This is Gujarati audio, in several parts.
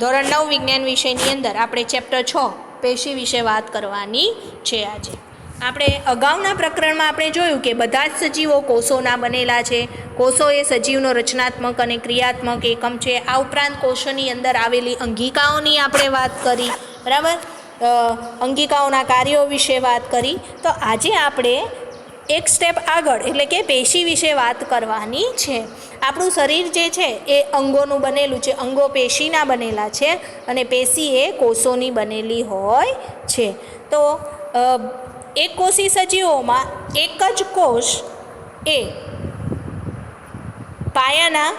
ધોરણ નવ વિજ્ઞાન વિષયની અંદર આપણે ચેપ્ટર છ, પેશી વિશે વાત કરવાની છે આજે. આપણે અગાઉના પ્રકરણમાં આપણે જોયું કે બધા જ સજીવો કોષોના બનેલા છે. કોષો એ સજીવનો રચનાત્મક અને ક્રિયાત્મક એકમ છે. આ ઉપરાંત કોષોની અંદર આવેલી અંગિકાઓની આપણે વાત કરી, બરાબર? અંગિકાઓના કાર્યો વિશે વાત કરી. તો આજે આપણે એક સ્ટેપ આગળ, એટલે કે પેશી વિશે વાત કરવાની છે. આપણું શરીર જે છે, એ અંગોનું બનેલું છે. અંગો પેશીના બનેલા છે અને પેશી એ કોષોની બનેલી હોય છે. તો એક કોષી સજીવોમાં એક જ કોષ એ પાયાના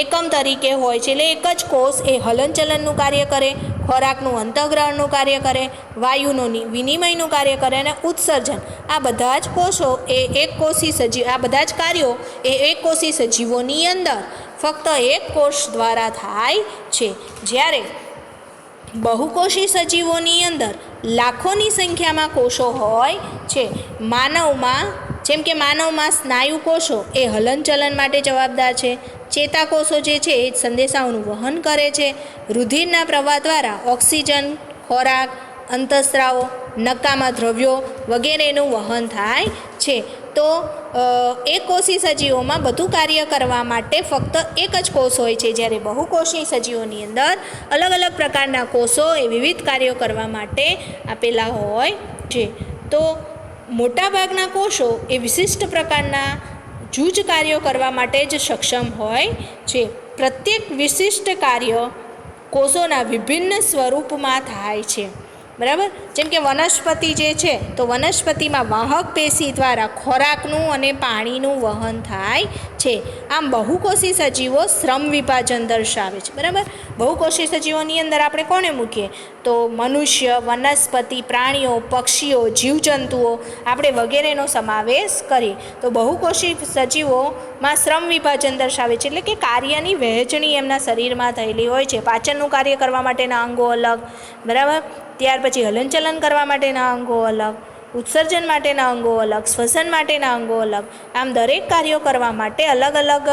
એકમ તરીકે હોય છે. એટલે એક જ કોષ એ હલનચલનનું કાર્ય કરે ખોરાકનું અંતઃગ્રહણનું કાર્ય કરે, વાયુનું વિનિમયનું કાર્ય કરે અને ઉત્સર્જન. આ બધા જ કોષો એ એક કોષી સજીવ આ બધા જ કાર્યો એ એક કોષી સજીવોની અંદર ફક્ત એક કોષ દ્વારા થાય છે. જ્યારે બહુકોષી સજીવોની અંદર લાખોની સંખ્યામાં કોષો હોય છે. માનવમાં જેમ કે માનવમાં સ્નાયુ કોષો એ હલનચલન માટે જવાબદાર છે. ચેતાકોષો જે છે એ સંદેશાઓનું વહન કરે છે. રુધિરના પ્રવાહ દ્વારા ઓક્સિજન ખોરાક અંતઃસ્રાવો નકામા દ્રવ્યો વગેરેનું વહન થાય છે. તો અ, એક કોષી સજીવોમાં બધું કાર્ય કરવા માટે ફક્ત એક જ કોષ હોય છે. જ્યારે બહુકોષી સજીવોની અંદર અલગ અલગ પ્રકારના કોષો એ વિવિધ કાર્યો કરવા માટે આપેલા હોય છે. તો મોટાભાગના કોષો એ વિશિષ્ટ પ્રકારના જૂજ કાર્યો કરવા માટે જ સક્ષમ હોય છે. પ્રત્યેક વિશિષ્ટ કાર્ય કોષોના વિભિન્ન સ્વરૂપમાં થાય છે. બરાબર? જેમ કે વનસ્પતિ જે છે, તો વનસ્પતિમાં વાહક પેશી દ્વારા ખોરાકનું અને પાણીનું વહન થાય છે. આમ બહુકોષી સજીવો શ્રમ વિભાજન દર્શાવે છે. બરાબર? બહુકોષી સજીવોની અંદર આપણે કોને મૂકીએ? તો મનુષ્ય, વનસ્પતિ, પ્રાણીઓ, પક્ષીઓ, જીવજંતુઓ આપણે વગેરેનો સમાવેશ કરીએ. તો બહુકોષી સજીવોમાં શ્રમ વિભાજન દર્શાવે છે. એટલે કે કાર્યની વહેંચણી એમના શરીરમાં થયેલી હોય છે. પાચનનું કાર્ય કરવા માટેના અંગો અલગ. બરાબર? ત્યાર પછી હલનચલન કરવા માટેના અંગો અલગ, ઉત્સર્જન માટેના અંગો અલગ, શ્વસન માટેના અંગો અલગ. આમ દરેક કાર્યો કરવા માટે અલગ અલગ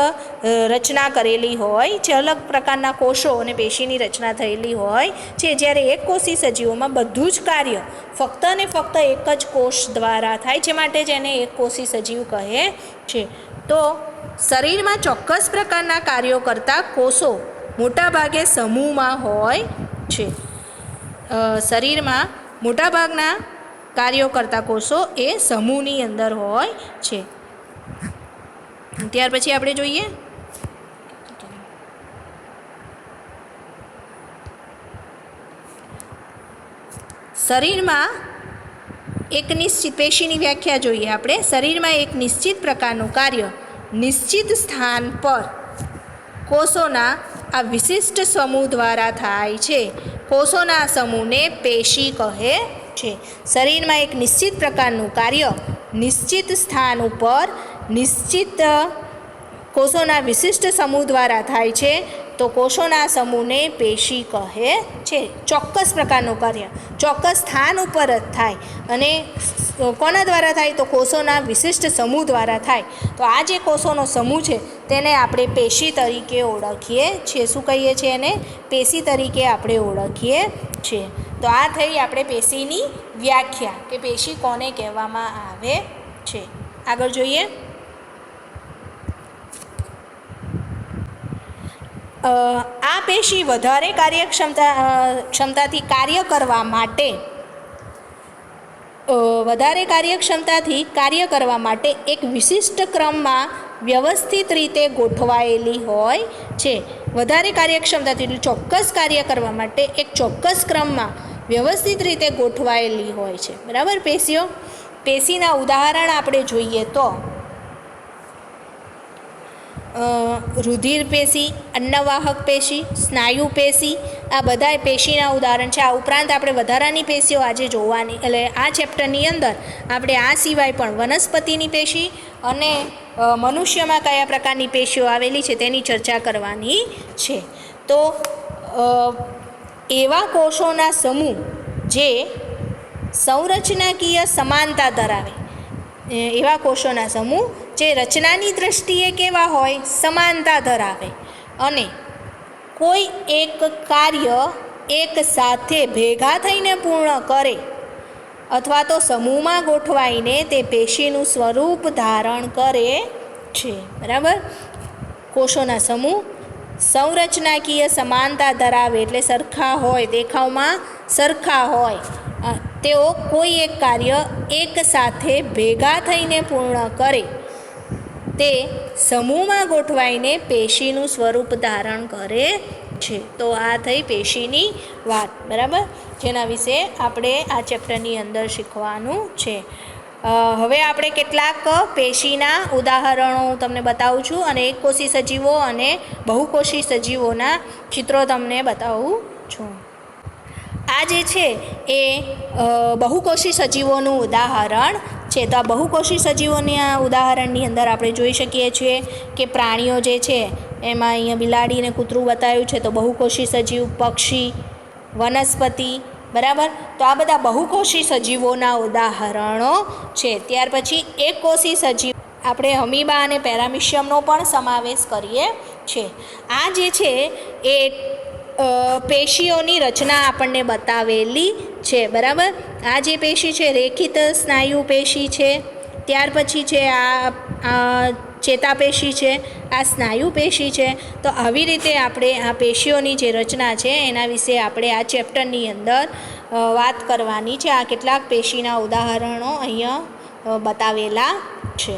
રચના કરેલી હોય છે અલગ પ્રકારના કોષો અને પેશીની રચના થયેલી હોય છે જ્યારે એક કોષી સજીવોમાં બધું જ કાર્ય ફક્ત અને ફક્ત એક જ કોષ દ્વારા થાય છે માટે જેને એક કોષી સજીવ કહે છે. તો શરીરમાં ચોક્કસ પ્રકારના કાર્યો કરતા કોષો મોટાભાગે સમૂહમાં હોય છે. શરીરમાં મોટાભાગના કાર્યો કરતા કોષો એ સમૂહની અંદર હોય છે. ત્યાર પછી આપણે જોઈએ. શરીરમાં એક નિશ્ચિત, પેશીની વ્યાખ્યા જોઈએ આપણે. શરીરમાં એક નિશ્ચિત પ્રકારનું કાર્ય નિશ્ચિત સ્થાન પર કોષોના આ વિશિષ્ટ સમૂહ દ્વારા થાય છે. કોષોના સમૂહને પેશી કહે છે. શરીરમાં એક નિશ્ચિત પ્રકારનું કાર્ય નિશ્ચિત સ્થાન ઉપર નિશ્ચિત કોષોના વિશિષ્ટ સમૂહ દ્વારા થાય છે. તો કોષોના સમૂહને પેશી કહે છે. ચોક્કસ પ્રકારનું કાર્ય, ચોક્કસ સ્થાન ઉપર જ થાય અને કોના દ્વારા થાય? તો કોષોના વિશિષ્ટ સમૂહ દ્વારા થાય. તો આ જે કોષોનો સમૂહ છે, તેને આપણે પેશી તરીકે ઓળખીએ છીએ. શું કહીએ છીએ એને? પેશી તરીકે આપણે ઓળખીએ છીએ. તો આ થઈ આપણે પેશીની વ્યાખ્યા કે પેશી કોને કહેવામાં આવે છે. આગળ જોઈએ. આ પેશી વધારે કાર્યક્ષમતા ક્ષમતાથી કાર્ય કરવા માટે વધારે કાર્યક્ષમતાથી કાર્ય કરવા માટે એક વિશિષ્ટ ક્રમમાં વ્યવસ્થિત રીતે ગોઠવાયેલી હોય છે. વધારે કાર્યક્ષમતાથી ચોક્કસ કાર્ય કરવા માટે એક ચોક્કસ ક્રમમાં વ્યવસ્થિત રીતે ગોઠવાયેલી હોય છે. બરાબર, પેશીઓ? પેશીના ઉદાહરણ આપણે જોઈએ તો રુધિર પેશી, અન્નવાહક પેશી, સ્નાયુ પેશી, આ બધા પેશીના ઉદાહરણ છે. આ ઉપરાંત આપણે વધારાની પેશીઓ આજે જોવાની, એટલે આ ચેપ્ટરની અંદર આપણે આ સિવાય પણ વનસ્પતિની પેશી અને મનુષ્યમાં કયા પ્રકારની પેશીઓ આવેલી છે તેની ચર્ચા કરવાની છે. તો એવા કોષોના સમૂહ જે સંરચનાકીય સમાનતા ધરાવે એવા કોષોના સમૂહ જે રચનાની દ્રષ્ટિએ કેવા હોય, સમાનતા ધરાવે. અને કોઈ એક કાર્ય એક સાથે ભેગા થઈને પૂર્ણ કરે અથવા તો સમૂહમાં ગોઠવાઈને તે પેશીનું સ્વરૂપ ધારણ કરે છે. બરાબર? કોષોના સમૂહ સંરચનાકીય સમાનતા ધરાવે એટલે સરખા હોય, દેખાવમાં સરખા હોય. તેઓ કોઈ એક કાર્ય એક સાથે ભેગા થઈને પૂર્ણ કરે. તે સમૂહમાં ગોઠવાઈને પેશીનું સ્વરૂપ ધારણ કરે છે. તો આ થઈ પેશીની વાત, બરાબર? જેના વિશે આપણે આ ચેપ્ટરની અંદર શીખવાનું છે. હવે આપણે કેટલાક પેશીના ઉદાહરણો તમને બતાવું છું અને એકકોશી સજીવો અને બહુકોષી સજીવોના ચિત્રો તમને બતાવું છું. આ જે છે એ બહુકોશી સજીવોનું ઉદાહરણ છે. તો આ બહુકોષી સજીવોના ઉદાહરણની અંદર આપણે જોઈ શકીએ છીએ કે પ્રાણીઓ જે છે, એમાં અહીંયા બિલાડી અને કૂતરું બતાવ્યું છે તો બહુકોષી સજીવ, પક્ષી, વનસ્પતિ, બરાબર? તો આ બધા બહુકોષી સજીવોના ઉદાહરણો છે. ત્યાર પછી એક કોષી સજીવ આપણે હમીબા અને પેરામિશિયમનો પણ સમાવેશ કરીએ છીએ. આ જે છે, એ પેશીઓની રચના આપણને બતાવેલી છે, બરાબર? આ જે પેશી છે, રેખિત સ્નાયુ પેશી છે, ત્યાર પછી છે આ ચેતાપેશી છે, આ સ્નાયુ પેશી છે. તો આવી રીતે આપણે આ પેશીઓની જે રચના છે, એના વિશે આપણે આ ચેપ્ટરની અંદર વાત કરવાની છે. આ કેટલાક પેશીના ઉદાહરણો અહીંયા બતાવેલા છે.